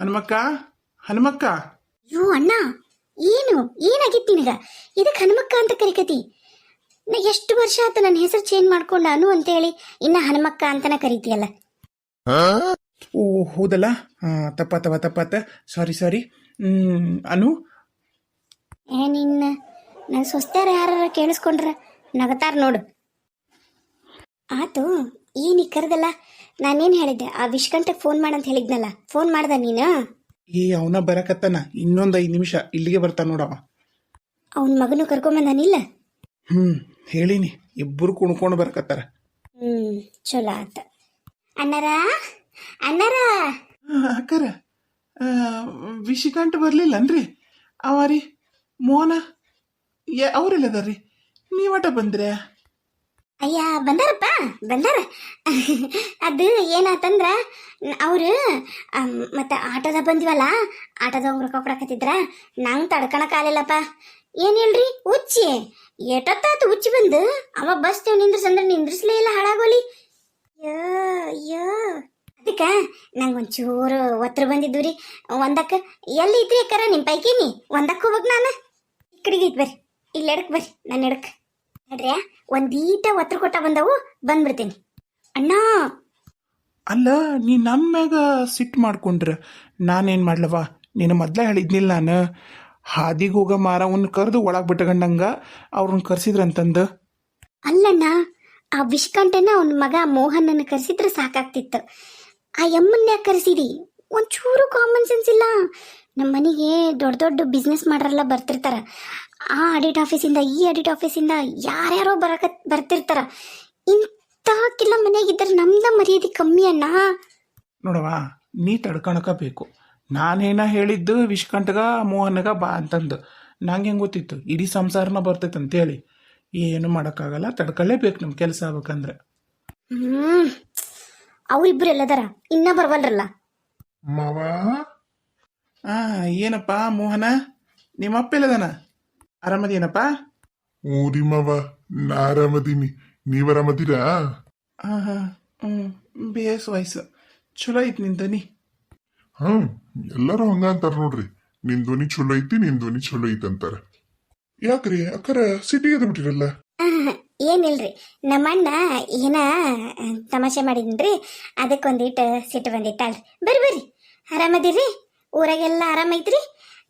ಹನುಮಕ್ಕ? ಹನುಮಕ್ಕ? ಯೋ ಅಣ್ಣ ಏನು ಏನಾಗಿತ್ತು ನಿನಗ? ಇದಕ್ಕೆ ಹನುಮಕ್ಕ ಅಂತ ಕರಿಕತಿ? ನಾ ಎಷ್ಟು ವರ್ಷ ಆಯ್ತು ನನ್ನ ಹೆಸರು ಚೇಂಜ್ ಮಾಡ್ಕೊಂಡು ಅನು ಅಂತೇಳಿ ಇನ್ನ ಹನುಮಕ್ಕ ಅಂತನ ಕರಿತೀಯಲ್ಲ. ಓ ಹೌದಲ್ಲ? ತಪ್ಪಾತವ ತಪ್ಪಾತ ಸಾರಿ ಸಾರಿ ಅನು? ಏ ನಿನ್ನ ನನ್ನ ಸೊಸ್ತ್ಯಾರ ಯಾರ ಕೇಳಿಸ್ಕೊಂಡ್ರ ನಗತಾರ ನೋಡು. ಆತು ಏನಿ ಕರೆದಲ್ಲ? ನಾನೇನು ಹೇಳಿದ್ದೆ? ಆ ವಿಶ್ಕಂಠಕ್ಕೆ ಫೋನ್ ಮಾಡಂತ ಹೇಳಿದ್ನಲ್ಲ. ಫೋನ್ ಮಾಡ್ದ ನೀನು? ಏ ಅವನ ಬರಕತ್ತಾನ. ಇನ್ನೊಂದು ಐದು ನಿಮಿಷ. ಇಲ್ಲಿಗೆ ಬರ್ತಾನ ನೋಡವ ಅವನ ಮಗನು ಕರ್ಕೊಂಬಂದಾನಿಲ್ಲ ಹ್ಮ್ ಹೇಳಿನಿ. ಇಬ್ಬರು ಕುಣ್ಕೊಂಡು ಬರಕತ್ತಾರ. ಹ್ಮ್ ಚಲೋ ಆತ. ಅಣ್ಣಾರ? ಅಣ್ಣಾರ? ಅಕ್ಕರ. ವಿಶಿಕಾಂಟ್ ಬರ್ಲಿಲ್ಲನ್ರಿ? ಅವ ರೀ ಮೋನ. ಏ ಅವ್ರೆಲ್ಲದಾರ್ರಿ? ನೀವಟ ಬಂದ್ರೆ? ಅಯ್ಯ, ಬಂದಾರಪ್ಪ? ಬಂದಾರ? ಅದು ಏನಾತಂದ್ರ, ಅವರು ಮತ್ತೆ ಆಟೋದ ಬಂದಿವಲ್ಲ ಆಟೋದಾಗ ರೊಕ್ಕ ಕೊಡಕತ್ತಿದ್ರ, ನಂಗೆ ತಡ್ಕಣಕ್ಕಾಗಲಿಲ್ಲಪ್ಪ ಏನು ಹೇಳ್ರಿ? ಉಚ್ಚಿ. ಎಷ್ಟೊತ್ತಾತು ಉಚ್ಚಿ ಬಂದು? ಅವ ಬಸ್ ನೀವು ನಿಂದ್ರಸಂದ್ರೆ ನಿಂದ್ರಿಸ್ಲೇ ಇಲ್ಲ ಹಾಳಾಗೋಲಿ. ಯೋ ಯೋ ಅದಕ್ಕೆ ನಂಗೆ ಒಂಚೂರು ಒತ್ತರ ಬಂದಿದ್ದು ರೀ. ಒಂದಕ್ಕೆ, ಎಲ್ಲಿ ಇದ್ರಿ ಅಕ್ಕಾರ ನಿಮ್ಮ ಪೈಕಿನಿ ಒಂದಕ್ಕೆ ಹೋಗ್ಬೇಕು ನಾನು. ಈ ಕಡೆಗೆ ಇದ್ ಬರ್ರಿ. ಇಲ್ಲಿ ಎಡಕ್ ಬರ್ರಿ ನನ್ನ ಎಡಕ್. ನೋಡ್ರಿ ಒಂದೀಟ ಒತ್ತರ ಕೊಟ್ಟ ಬಂದವು ಬಂದ್ಬಿಡ್ತೀನಿ. ಅಣ್ಣ! ಅಲ್ಲ ನೀ ನನ್ನ ಮ್ಯಾಗ ಸಿಟ್ಟು ಮಾಡ್ಕೊಂಡ್ರ. ನಾನೇನು ಮಾಡ್ಲವ ನೀನು ಮೊದ್ಲೇ ಹೇಳಿದ್ನಿಲ್ಲ ನಾನು. ಹಾದಿಗೆ ಹೋಗ ಮಾರವನ್ನ ಕರೆದು ಒಳಗೆ ಬಿಟ್ಕೊಂಡಂಗ ಅವ್ರನ್ನ ಕರೆಸಿದ್ರಂತಂದು. ಅಲ್ಲಣ್ಣ ಆ ವಿಷ್ಕಂಠನ ಅವನ ಮಗ ಮೋಹನನ್ನು ಕರೆಸಿದ್ರೆ ಸಾಕಾಗ್ತಿತ್ತು. ಆ ಯಮ್ಮನ್ನ ಯಾಕೆ ಕರೆಸಿದಿ. ಒಂಚೂರು ಕಾಮನ್ ಸೆನ್ಸ್ ಇಲ್ಲ. ನಮ್ಮ ಮನೆಗೆ ದೊಡ್ಡ ದೊಡ್ಡ ಬಿಸ್ನೆಸ್ ಮಾಡೋರೆಲ್ಲ ಬರ್ತಿರ್ತಾರ. ಆ ಆಡಿಟ್ ಆಫೀಸಿಂದ ಈ ಆಡಿಟ್ ಆಫೀಸಿಂದ ಯಾರ್ಯಾರೋ ಬರಕ ಬರ್ತಿರ್ತಾರ. ಇಂಥಕ್ಕೆಲ್ಲ ಮನೆಯಾಗಿದ್ದರೆ ನಮ್ದ ಮರ್ಯಾದೆ ಕಮ್ಮಿ ಅಣ್ಣ. ನೋಡವ ನೀ ತಡ್ಕೊಳಕ ಬೇಕು. ನಾನೇನ ಹೇಳಿದ್ದು ವಿಷ್ಕಂಠಗ ಮೋಹನಗ ಬಾ ಅಂತಂದು. ನಂಗೆ ಹೆಂಗೆ ಗೊತ್ತಿತ್ತು? ಇಡೀ ಸಂಸಾರನ ಬರ್ತೈತೆ ಅಂತೇಳಿ ಏನು ಮಾಡೋಕ್ಕಾಗಲ್ಲ ತಡ್ಕೊಳ್ಳೇಬೇಕು ನಮ್ಮ ಕೆಲಸ ಆಗ್ಬೇಕಂದ್ರೆ. ಹ್ಮ್. ಅವ್ರಿಬ್ರು ಎಲ್ಲದಾರ? ಇನ್ನ ಬರ್ವಲ್ರಲ್ಲ? ಮಾವ ಆ ಏನಪ್ಪ ಮೋಹನ? ನಿಮ್ಮ ಅಪ್ಪ ಇಲ್ಲದನ ಆರಾಮದೇನಪ್ಪ ಊರಿ ಮಾವ ನಾ ಆರಾಮದೀನಿ. ನೀವ್ ಆರಾಮದಿರಾ? ಹಾಂ ಹಾಂ ಹ್ಞೂ ಬೇಸ್ ವಯಸ್ಸು. ಚಲೋ ಐತಿ ನಿನ್ ದನಿ ಹ್ಮ್ ಎಲ್ಲರೂ ಹಂಗ ಅಂತಾರ ನೋಡ್ರಿ. ನಿನ್ ಧ್ವನಿ ಚಲೋ ಐತಿ ನಿನ್ ಧ್ವನಿ ಚಲೋ ಐತಿ ಅಂತಾರ. ಯಾಕ್ರಿ ಅಕ್ಕರ ಸಿಟಿಗೆ ಎದ್ದು ಬಿಟ್ಟಿರಲ್ಲ? ರೀ ಏನಿಲ್ರಿ ನಮ್ಮಣ್ಣ ಏನ ತಮಾಷೆ ಮಾಡಿದ್ರಿ ಅದಕ್ಕೊಂದಿಟ್ಟು ಸಿಟ್ಟು ಬಂದಿಟ್ಟಲ್ರಿ ಬರ್ರಿ ಬರ್ರಿ. ಆರಾಮದಿರಿ? ಊರಾಗೆಲ್ಲ ಆರಾಮೈತ್ರಿ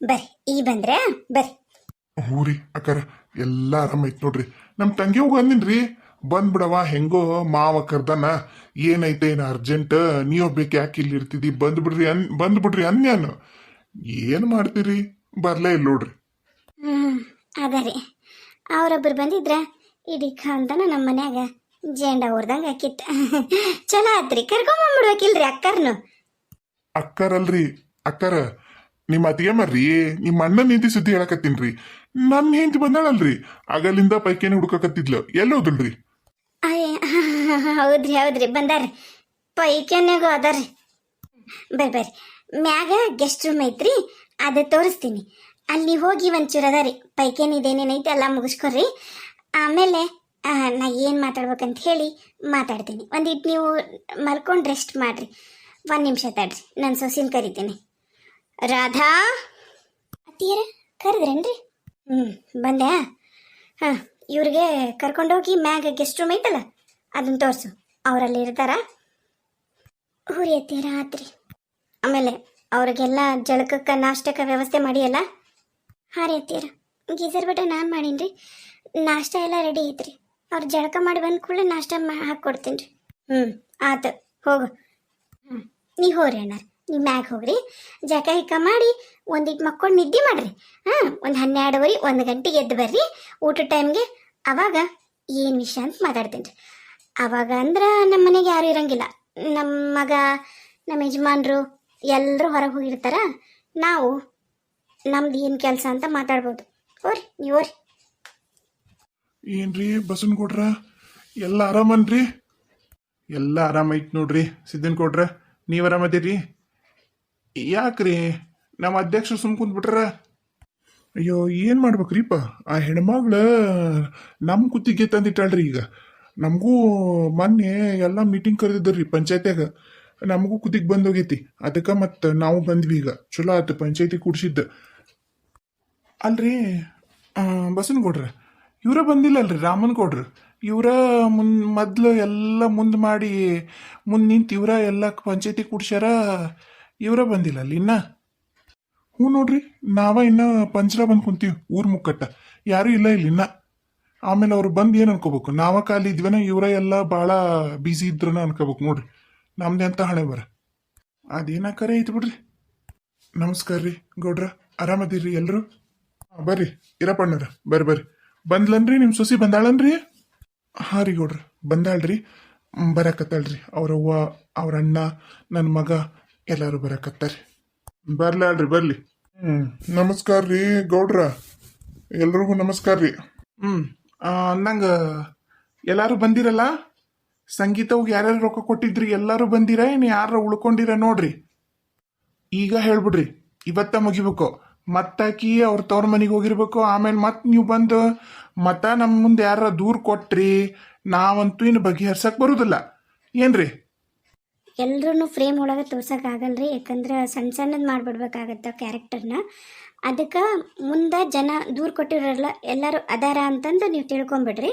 ಬರ್ರಿ ಈ ಬಂದ್ರೆ ಬರ್ರಿ. ಹೂರಿ ಅಕ್ಕರ ಎಲ್ಲ ಆರಾಮ ಐತ್ ನೋಡ್ರಿ. ನಮ್ ತಂಗಿ ಹೋಗ ಅಂದಿನ್ರಿ ಬಂದ್ಬಿಡವ ಹೆಂಗೋ ಮಾವ ಕರ್ದನ. ಏನೈತೆ ಏನು ಅರ್ಜೆಂಟ್? ನೀವು ಬೇಕು ಯಾಕೆ ಇಲ್ಲಿ ಇರ್ತಿದಿ? ಬಂದ್ಬಿಡ್ರಿ ಅನ್ ಬಂದ್ಬಿಡ್ರಿ ಅನ್ಯಾನು. ಏನು ಮಾಡ್ತೀರಿ? ಬರಲೇ ಇಲ್ಲ ನೋಡ್ರಿ. ಹ್ಮ್ ಅದರಿ. ಅವರೊಬ್ಬರು ಬಂದಿದ್ರ ಇಡೀ ಖಾನ್ದನ ನಮ್ಮ ಮನ್ಯಾಗ ಜೇಂಡ ಹೊಡ್ದಂಗ ಹಾಕಿತ್ತ ಚಲೋ ಆತ್ರಿ ಕರ್ಕೊಂಬಂದ್ಬಿಡ್ಬೇಕಿಲ್ರಿ ಅಕ್ಕರ್ನು. ಅಕ್ಕರಲ್ರಿ ಅಕ್ಕರ ನಿಮ್ಮ ಅತ್ತಿಗೆ ಮರ್ರಿ ನಿಮ್ಮ ಅಣ್ಣ ನಿಂತಿ ಸುದ್ದಿ ಹೇಳಕತ್ತೀನ್ರಿ. ನನ್ನ ಹೆಂಡತಿ ಬಂದಾಳಲ್ರಿ. ಆಗಲಿಂದ ಪೈಕೇನೆ ಹುಡುಕಕತ್ತಿದ್ಲು. ಎಲ್ಲೋದಲ್ರಿ ಅಯ್ಯ, ಹೌದ್ರಿ ಹೌದ್ರಿ. ಬಂದಾರ್ರಿ. ಪೈಕ್ಯಾನ್ಯಾಗ ಅದಾರ್ರಿ. ಬರ್ರಿ ಬರ್ರಿ ಮ್ಯಾಗ ಗೆಸ್ಟ್ ರೂಮ್ ಐತ್ರಿ. ಅದ ತೋರಿಸ್ತೀನಿ. ಅಲ್ಲಿ ಹೋಗಿ ಒಂಚೂರು ಅದಾರಿ. ಪೈಕೇನ್ ಇದೇನೇನೈತೆ ಎಲ್ಲ ಮುಗಿಸ್ಕೊರ್ರಿ ಆಮೇಲೆ ನಾ ಏನು ಮಾತಾಡ್ಬೇಕಂತ ಹೇಳಿ ಮಾತಾಡ್ತೀನಿ. ಒಂದಿಟ್ಟು ನೀವು ಮಲ್ಕೊಂಡು ರೆಸ್ಟ್ ಮಾಡ್ರಿ. ಒಂದು ನಿಮಿಷ ತಡ್ರಿ. ನಾನು ಸೊಸಿನ ಕರಿತೀನಿ. ರಾಧಾ? ಅತ್ತಿಯರ, ಕರೆದ್ರೇನ್ರಿ? ಹ್ಞೂ ಬಂದೆ. ಹಾಂ, ಇವ್ರಿಗೆ ಕರ್ಕೊಂಡೋಗಿ ಮ್ಯಾಗ ಗೆಸ್ಟ್ ರೂಮ್ ಐತಲ್ಲ, ಅದನ್ನ ತೋರಿಸು. ಅವರಲ್ಲಿ ಇರ್ತಾರ? ಹೂರಿ ಅತ್ತಿಯರ ಆತ್ರಿ. ಆಮೇಲೆ ಅವ್ರಿಗೆಲ್ಲ ಜಳಕಕ್ಕೆ, ನಾಷ್ಟಕ್ಕೆ ವ್ಯವಸ್ಥೆ ಮಾಡಿಯಲ್ಲ? ಹಾಂ ರೀ ಅತ್ತಿಯರ. ಗೀಸರ್ ಬಿಟ್ಟ ನಾನು ಮಾಡೀನಿ ರೀ ನಾಷ್ಟ ಎಲ್ಲ ರೆಡಿ ಐತ್ರಿ. ಅವ್ರು ಜಳಕ ಮಾಡಿ ಬಂದ ಕೂಡ ನಾಷ್ಟ ಮಾ ಹಾಕ್ಕೊಡ್ತೀನಿ ರೀ ಹ್ಞೂ ಆತು, ಹೋಗು. ಹ್ಞೂ ನೀ ಹೋರಿ ಅಣ್ಣಾರ. ನೀವು ಮ್ಯಾಗ ಹೋಗ್ರಿ ಜಕ ಹಿಕ್ಕ ಮಾಡಿ ಒಂದಿಟ್ಟು ಮಕ್ಕೊಂಡು ನಿದ್ದೆ ಮಾಡ್ರಿ. ಹಾಂ, ಒಂದು ಹನ್ನೆರಡುವರೆ, ಒಂದು ಗಂಟೆಗೆ ಎದ್ದು ಬರ್ರಿ. ಊಟದ ಟೈಮ್ಗೆ ಅವಾಗ ಏನು ವಿಷಯ ಅಂತ ಮಾತಾಡ್ತೀನಿ ರೀ ಅವಾಗ ಅಂದ್ರೆ ನಮ್ಮ ಮನೆಗೆ ಯಾರು ಇರಂಗಿಲ್ಲ. ನಮ್ಮ ಮಗ ನಮ್ಮ ಯಜಮಾನ್ರು ಎಲ್ಲರೂ ಹೊರಗೆ ಹೋಗಿರ್ತಾರ. ನಾವು ನಮ್ದು ಏನು ಕೆಲಸ ಅಂತ ಮಾತಾಡ್ಬೋದು. ಓರಿ ನೀವು ಓರಿ ಏನ್ರಿ ಬಸನ್ ಕೊಡ್ರ ಎಲ್ಲ ಆರಾಮನ್ರಿ? ಎಲ್ಲ ಆರಾಮೈತ್ ನೋಡ್ರಿ ಸಿದ್ದನ್ ಕೊಡ್ರ ನೀವು ಆರಾಮದಿರಿ ಯಾಕ್ರಿ? ನಮ್ಮ ಅಧ್ಯಕ್ಷರು ಸುಮ್ ಕುಂತ್ಬಿಟ್ರ? ಅಯ್ಯೋ, ಏನ್ ಮಾಡ್ಬೇಕ್ರಿಪ್ಪ ಆ ಹೆಣ್ಮಗ್ಳ ನಮ್ ಕುತ್ತಿಗೆ ತಂದಿಟ್ಟಾಳ್ರಿ ಈಗ. ನಮಗೂ ಮೊನ್ನೆ ಎಲ್ಲ ಮೀಟಿಂಗ್ ಕರೆದಿದ್ದರ್ರಿ ಪಂಚಾಯತ್ಯಾಗ. ನಮಗೂ ಕುತ್ತಿಗೆ ಬಂದೋಗೈತಿ. ಅದಕ್ಕೆ ಮತ್ತೆ ನಾವು ಬಂದ್ವಿ ಈಗ. ಚಲೋ ಆಯ್ತು ಪಂಚಾಯತಿ ಕೂಡ್ಸಿದ್ದ. ಅಲ್ರಿ ಇವರ ಬಂದಿಲ್ಲಲ್ರಿ ರಾಮನ್ ಗೌಡ್ರು ಇವರ ಮುನ್, ಮೊದ್ಲು ಎಲ್ಲ ಮುಂದೆ ಮಾಡಿ, ಮುಂದೆ ನಿಂತು ಇವರ ಎಲ್ಲ ಪಂಚಾಯತಿ ಕೂಡ್ಸ್ಯಾರ. ಇವರ ಬಂದಿಲ್ಲ ಅಲ್ಲಿ ಇನ್ನ ಹ್ಞೂ ನೋಡ್ರಿ, ನಾವ ಇನ್ನ ಪಂಚರ ಬಂದು ಕುಂತೀವಿ, ಊರ್ ಮುಕ್ಕಟ್ಟ. ಯಾರು ಇಲ್ಲ ಇಲ್ಲಿ ಇನ್ನ ಆಮೇಲೆ ಅವ್ರು ಬಂದು ಏನು ಅನ್ಕೋಬೇಕು? ನಾವ ಖಾಲಿ ಇದ್ವೇನ? ಇವರ ಎಲ್ಲ ಭಾಳ ಬ್ಯುಸಿ ಇದ್ರನ ಅನ್ಕೋಬೇಕು ನೋಡ್ರಿ. ನಮ್ದೆ ಅಂತ ಹಣೆ ಬರ. ಅದೇನ ಕರೆ ಐತಿ ಬಿಡ್ರಿ? ನಮಸ್ಕಾರ ರೀ, ಗೌಡ್ರ. ಆರಾಮದಿರಿ ಎಲ್ರು? ಹಾಂ, ಬರ್ರಿ. ಇರಪ್ಪಣ್ಣರ ಬರ್ರಿ ಬರ್ರಿ. ಬಂದ್ಲನ್ರಿ ನಿಮ್ಮ ಸೊಸಿ ಬಂದಾಳನ್ರಿ? ಹಾಂ ರೀ ಗೌಡ್ರ, ಬಂದಾಳ್ರಿ. ಬರಕತ್ತಾಳ್ರಿ ಬರಾಕತ್ತಾಳ್ರಿ. ಅವ್ರ ಅವ್ವ ಅವ್ರ ಅಣ್ಣ ನನ್ನ ಮಗ ಎಲ್ಲಾರು ಬರಕತ್ತಾರ. ಬರ್ಲಾಳ್ರಿ ಬರ್ಲಿ. ಹ್ಮ್, ನಮಸ್ಕಾರ ರೀ ಗೌಡ್ರ. ಎಲ್ರಿಗೂ ನಮಸ್ಕಾರ ರೀ. ಹ್ಮ್ ಅಂದಂಗ ಎಲ್ಲಾರು ಬಂದಿರಲ್ಲ? ಸಂಗೀತವ್ಗೆ ಯಾರ್ಯಾರು ರೊಕ್ಕ ಕೊಟ್ಟಿದ್ರಿ, ಎಲ್ಲಾರು ಬಂದಿರ ಏನು? ಯಾರ ಉಳ್ಕೊಂಡಿರ ನೋಡ್ರಿ. ಈಗ ಹೇಳ್ಬಿಡ್ರಿ, ಇವತ್ತ ಮುಗಿಬೇಕು. ಮತ್ತಾಕಿ ಅವ್ರ ತವ್ರ ಮನೆಗೆ ಹೋಗಿರ್ಬೇಕು, ಆಮೇಲೆ ಮತ್ತೆ ನೀವು ಬಂದು ಮತ್ತ ನಮ್ಮ ಮುಂದೆ ಯಾರ ದೂರ ಕೊಟ್ರಿ, ನಾವಂತೂ ಇನ್ನು ಬಗೆಹರ್ಸಕ್ ಬರುದಿಲ್ಲ. ಏನ್ರಿ? ಎಲ್ರೂ ಫ್ರೇಮ್ ಒಳಗೆ ತೋರ್ಸೋಕ್ಕಾಗಲ್ರಿ, ಯಾಕಂದ್ರೆ ಸಣ್ಣ ಸಣ್ಣದು ಮಾಡಿಬಿಡ್ಬೇಕಾಗತ್ತೆ ಕ್ಯಾರೆಕ್ಟರ್ನ ಅದಕ್ಕೆ ಮುಂದೆ ಜನ ದೂರ ಕೊಟ್ಟಿರೋಲ್ಲ ಎಲ್ಲರೂ ಅದಾರ ಅಂತಂದು ನೀವು ತಿಳ್ಕೊಂಬಿಡ್ರಿ.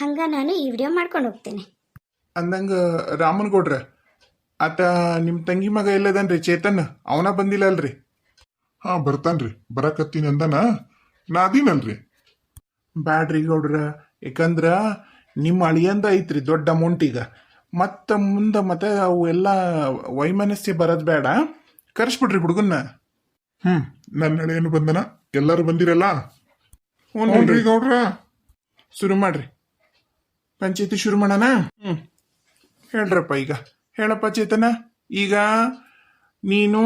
ಹಂಗೆ ನಾನು ಈ ವಿಡಿಯೋ ಮಾಡ್ಕೊಂಡು ಹೋಗ್ತೀನಿ. ಅಂದಂಗ ರಾಮನ್ ಗೌಡ್ರ, ಆತ ನಿಮ್ ತಂಗಿ ಮಗ ಎಲ್ಲದನ್ರಿ? ಚೇತನ್? ಅವನ ಬಂದಿಲ್ಲ ಅಲ್ರಿ ಹಾ, ಬರ್ತಾನ್ರಿ. ಬರಕತ್ತೀನಿ ಅಂದನ ನಾ ಅದೀನಲ್ರಿ. ಬ್ಯಾಡ್ರಿ ಗೌಡ್ರ, ಯಾಕಂದ್ರ ನಿಮ್ಮ ಅಳಿಯಂದ ಐತ್ರಿ ದೊಡ್ಡ ಅಮೌಂಟ್ ಈಗ. ಮತ್ತ ಮುಂದೆ ಮತ್ತೆ ಅವು ಎಲ್ಲ ವೈಮನಸ್ಸಿ ಬರೋದು ಬೇಡ. ಕರೆಸ್ಬಿಡ್ರಿ ಹುಡುಗನ್ನ. ಹ್ಮ್. ನನ್ನ ಏನು ಬಂದನ? ಎಲ್ಲರೂ ಬಂದಿರಲ್ಲ? ಹ್ಞೂ ನೋಡ್ರಿ ಗೌಡ್ರ. ಶುರು ಮಾಡ್ರಿ. ಪಂಚಾಯತಿ ಶುರು ಮಾಡೋಣ? ಹ್ಮ್. ಹೇಳ್ರಪ್ಪ ಈಗ. ಹೇಳಪ್ಪ ಚೇತನ ಈಗ ನೀನು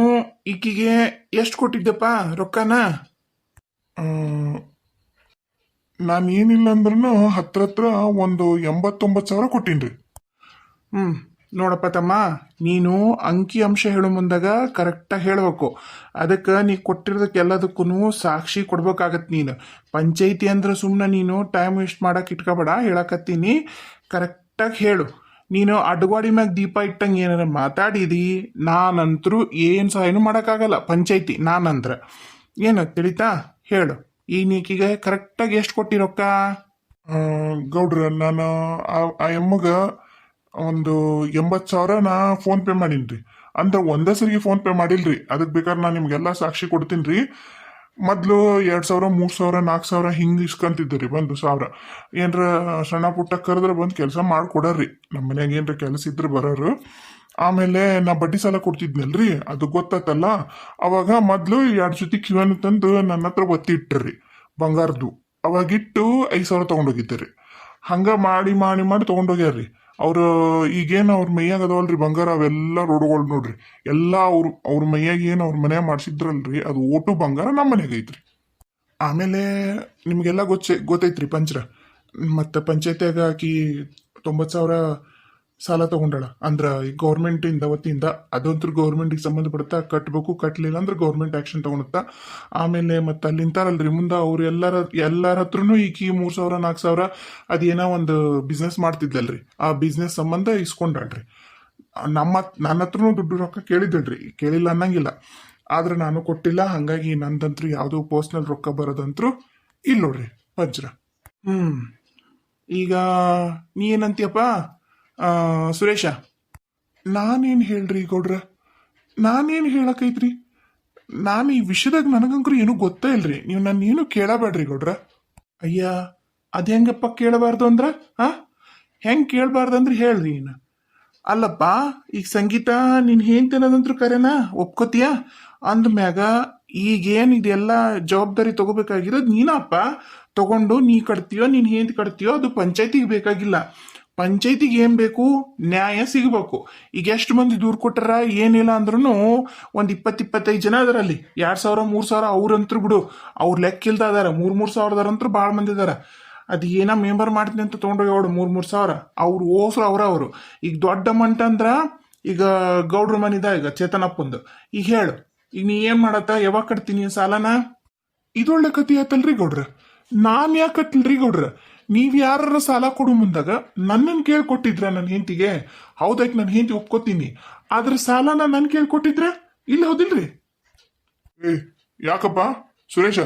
ಈಕಿಗೆ ಎಷ್ಟು ಕೊಟ್ಟಿದ್ದಪ್ಪ ರೊಕ್ಕನ? ನಾನು ಏನಿಲ್ಲ ಅಂದ್ರೂ ಹತ್ರ ಹತ್ರ ಒಂದು ಎಂಬತ್ತೊಂಬತ್ತು ಸಾವಿರ ಕೊಟ್ಟೀನ್ರಿ. ಹ್ಮ್. ನೋಡಪ್ಪ ತಮ್ಮ, ನೀನು ಅಂಕಿ ಅಂಶ ಹೇಳೋ ಮುಂದಾಗ ಕರೆಕ್ಟಾಗಿ ಹೇಳಬೇಕು. ಅದಕ್ಕೆ ನೀ ಕೊಟ್ಟಿರೋದಕ್ಕೆಲ್ಲದಕ್ಕೂ ಸಾಕ್ಷಿ ಕೊಡ್ಬೇಕಾಗತ್ತೆ ನೀನು. ಪಂಚಾಯಿತಿ ಅಂದ್ರೆ ಸುಮ್ಮನೆ ನೀನು ಟೈಮ್ ವೇಸ್ಟ್ ಮಾಡಕ್ಕೆ ಇಟ್ಕೋಬೇಡ, ಹೇಳಕತ್ತೀನಿ. ಕರೆಕ್ಟಾಗಿ ಹೇಳು. ನೀನು ಅಡ್ವಾಡಿ ಮ್ಯಾಗ ದೀಪ ಇಟ್ಟಂಗೆ ಏನಾರ ಮಾತಾಡಿದಿ? ನಾನಂತರೂ ಏನು ಸಹಾಯನೂ ಮಾಡೋಕ್ಕಾಗಲ್ಲ, ಪಂಚಾಯಿತಿ, ನಾನಂದ್ರೆ. ಏನು ತಿಳಿತಾ? ಹೇಳು. ಈ ನೀಕಿಗೆ ಕರೆಕ್ಟಾಗಿ ಎಷ್ಟು ಕೊಟ್ಟಿರೋಕ್ಕ? ಗೌಡ್ರ, ನಾನು ಆ ಎಮ್ಮಗ ಒಂದು ಎಂಬತ್ತು ಸಾವಿರ ನಾ ಫೋನ್ ಪೇ ಮಾಡೀನ್ರಿ. ಅಂದ್ರೆ ಒಂದೇ ಸರಿಗೆ ಫೋನ್ ಪೇ ಮಾಡಿಲ್ರಿ. ಅದಕ್ಕೆ ಬೇಕಾದ್ರೆ ನಾನು ನಿಮ್ಗೆಲ್ಲ ಸಾಕ್ಷಿ ಕೊಡ್ತೀನಿ ರೀ ಮೊದಲು ಎರಡು ಸಾವಿರ, ಮೂರು ಸಾವಿರ ನಾಲ್ಕು ಸಾವಿರ ಹಿಂಗೆ ಇಸ್ಕೊಂತಿದ್ದೆ ಬಂದು ಸಾವಿರ. ಏನರ ಸಣ್ಣ ಪುಟ್ಟ ಕರೆದ್ರೆ ಬಂದು ಕೆಲಸ ಮಾಡಿಕೊಡರ್ರಿ. ನಮ್ಮ ಮನ್ಯಾಗ ಏನರ ಕೆಲಸ ಇದ್ರೆ ಬರೋರು. ಆಮೇಲೆ ನಾ ಬಡ್ಡಿ ಸಾಲ ಕೊಡ್ತಿದ್ನಲ್ರಿ. ಅದು ಗೊತ್ತಾತಲ್ಲ. ಅವಾಗ ಮೊದಲು ಎರಡು ಜೊತೆ ಕಿವನ್ ತಂದು ನನ್ನ ಹತ್ರ ಒತ್ತಿ ಇಟ್ಟರ್ರಿ. ಬಂಗಾರದ್ದು ಅವಾಗಿಟ್ಟು ಐದು ಸಾವಿರ ತೊಗೊಂಡೋಗಿದ್ದೆ ರೀ ಹಂಗ ಮಾಡಿ ಮಾಡಿ ಮಾಡಿ ತೊಗೊಂಡೋಗ್ಯಾರ್ರಿ ಅವ್ರು ಈಗೇನು ಅವ್ರ ಮೈಯಾಗ ಅದಾವಲ್ರಿ ಬಂಗಾರ, ಅವೆಲ್ಲ ರೋಡ್ಗಳು ನೋಡ್ರಿ. ಎಲ್ಲ ಅವ್ರ ಅವ್ರ ಮೈಯಾಗ ಏನು ಅವ್ರ ಮನೆ ಮಾಡ್ಸಿದ್ರಲ್ರಿ, ಅದು ಓಟು ಬಂಗಾರ ನಮ್ಮ ಮನೆಯಾಗ ಐತ್ರಿ. ಆಮೇಲೆ ನಿಮಗೆಲ್ಲ ಗೊತ್ತೇ, ಗೊತ್ತೈತ್ರಿ ಪಂಚರ. ಮತ್ತು ಪಂಚಾಯತ್ಯಾಗ ಆಕಿ ತೊಂಬತ್ತು ಸಾವಿರ ಸಾಲ ತಗೊಂಡಳ. ಅಂದ್ರ ಈ ಗೌರ್ಮೆಂಟಿಂದ ವತಿಯಿಂದ ಅದಂತೂ ಗೌರ್ಮೆಂಟಿಗೆ ಸಂಬಂಧಪಡುತ್ತಾ ಕಟ್ಟಬೇಕು ಕಟ್ಟಲಿಲ್ಲ ಅಂದ್ರೆ ಗೌರ್ಮೆಂಟ್ ಆಕ್ಷನ್ ತಗೊಳುತ್ತಾ. ಆಮೇಲೆ ಮತ್ತೆ ಅಲ್ಲಿಂತಾರಲ್ರಿ, ಮುಂದೆ ಅವ್ರು ಎಲ್ಲರ ಎಲ್ಲರ ಹತ್ರನು ಈಕಿ ಮೂರು ಸಾವಿರ ನಾಲ್ಕು ಸಾವಿರ ಅದೇನೋ ಒಂದು ಬಿಸ್ನೆಸ್ ಮಾಡ್ತಿದ್ದಲ್ರಿ ಆ ಬಿಸ್ನೆಸ್ ಸಂಬಂಧ ಇಸ್ಕೊಂಡಾಳ್ರಿ. ನಮ್ಮ, ನನ್ನ ಹತ್ರನು ದುಡ್ಡು ರೊಕ್ಕ ಕೇಳಿದ್ದಳ್ರಿ ಕೇಳಿಲ್ಲ ಅನ್ನಂಗಿಲ್ಲ. ಆದ್ರೆ ನಾನು ಕೊಟ್ಟಿಲ್ಲ, ಹಂಗಾಗಿ ನಂದಂತ್ರು ಯಾವುದೋ ಪರ್ಸ್ನಲ್ ರೊಕ್ಕ ಬರೋದಂತ್ರು ಇಲ್ಲ ನೋಡ್ರಿ ವಜ್ರ. ಹ್ಮ್. ಈಗ ನೀ ಏನಂತೀಯಪ್ಪ? ಸುರೇಶ, ನಾನೇನು ಹೇಳ್ರಿ ಗೌಡ್ರ? ನಾನೇನು ಹೇಳಕ್ಕೈತ್ರಿ ನಾನು ಈ ವಿಷಯದಾಗ ನನಗಂತೂ ಏನೂ ಗೊತ್ತೇ ಇಲ್ರಿ. ನೀವು ನನ್ನ ಏನು ಕೇಳಬೇಡ್ರಿ ಗೌಡ್ರ. ಅಯ್ಯ, ಅದು ಹೆಂಗಪ್ಪ ಕೇಳಬಾರ್ದು ಅಂದ್ರ? ಆ? ಕೇಳಬಾರ್ದು ಅಂದ್ರೆ ಹೇಳ್ರಿ ನೀನು. ಅಲ್ಲಪ್ಪ, ಈಗ ಸಂಗೀತ ನೀನ್ ಹೇಳ್ತೇನದಂತ್ರು ಕರೆನಾ? ಒಪ್ಕೋತೀಯ? ಅಂದ್ಮ್ಯಾಗ ಈಗೇನು ಇದೆಲ್ಲ ಜವಾಬ್ದಾರಿ ತಗೋಬೇಕಾಗಿರೋದು ನೀನಪ್ಪ. ತಗೊಂಡು ನೀ ಕಟ್ತೀಯೋ, ನೀನು ಹೇಂದ್ ಕಟ್ತೀಯೋ, ಅದು ಪಂಚಾಯತಿಗೆ ಬೇಕಾಗಿಲ್ಲ. ಪಂಚಾಯತಿಗೆ ಏನ್ ಬೇಕು? ನ್ಯಾಯ ಸಿಗಬೇಕು. ಈಗ ಎಷ್ಟು ಮಂದಿ ದೂರು ಕೊಟ್ಟಾರ? ಏನಿಲ್ಲ ಅಂದ್ರೂ ಒಂದ್ ಇಪ್ಪತ್ ಇಪ್ಪತ್ತೈದು ಜನ ಅದರಲ್ಲಿ. ಎರಡ್ ಸಾವಿರ, ಮೂರ್ ಸಾವಿರ ಅವ್ರಂತ್ರು ಬಿಡು. ಅವ್ರ ಲೆಕ್ಕ ಇಲ್ದ ಅದಾರ. ಮೂರ್ ಮೂರ್ ಸಾವಿರದಾರಂತ್ರು ಭಾಳ ಮಂದಿ ಅದಾರ. ಅದು ಏನ ಮೆಂಬರ್ ಮಾಡ್ತೀನಿ ಅಂತ ತೊಗೊಂಡೋಗಿ ಅವ್ರು ಮೂರ್ ಮೂರ್ ಸಾವಿರ? ಅವ್ರು ಓಸ್ರು ಅವ್ರ ಅವರು ಈಗ ದೊಡ್ಡ ಅಮೌಂಟ್ ಅಂದ್ರ ಈಗ ಗೌಡ್ರ ಮನಿದ ಈಗ ಚೇತನಪ್ಪಂದು. ಈಗ ಹೇಳು. ಈಗ ನೀ ಏನ್ ಮಾಡತ್ತ? ಯಾವಾಗ ಕಟ್ತೀನಿ ಸಾಲನ? ಇದೊಳ್ಳೆ ಕತಿ ಆತಲ್ರಿ ಗೌಡ್ರ. ನಾನ್ ಯಾಕೆ ಕಟ್ಲ್ರಿ ಗೌಡ್ರ? ನೀವ್ ಯಾರ ಸಾಲ ಕೊಡು ಮುಂದಾಗ ನನ್ನನ್ನು ಕೇಳ್ಕೊಟ್ಟಿದ್ರ ನನ್ನ ಹೆಂಡತಿಗೆ? ಹೌದಾಯ್ತು ನನ್ನ ಹೆಂಡತಿ ಒಪ್ಕೋತೀನಿ. ಆದ್ರೆ ಸಾಲನ ನನ್ ಕೇಳ್ಕೊಟ್ಟಿದ್ರ? ಇಲ್ಲ, ಹೌದಿಲ್ರಿ? ಏ, ಯಾಕಪ್ಪ? ಸುರೇಶ,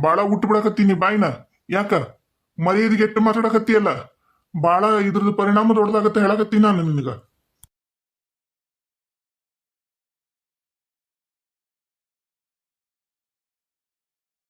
ಬಾಳ ಹುಟ್ಟು ಬಿಡಕತ್ತೀನಿ ಬಾಯ್ನ. ಯಾಕ? ಮರ್ಯಾದೆಗೆ ಎಟ್ಟು ಮಾತಾಡಕತ್ತೀಯಲ್ಲ? ಬಾಳ ಇದ್ರದ್ದು ಪರಿಣಾಮ ದೊಡ್ಡದಾಗತ್ತೆ ಹೇಳಕತ್ತೀನಿ ನಾನು ನಿನಗ.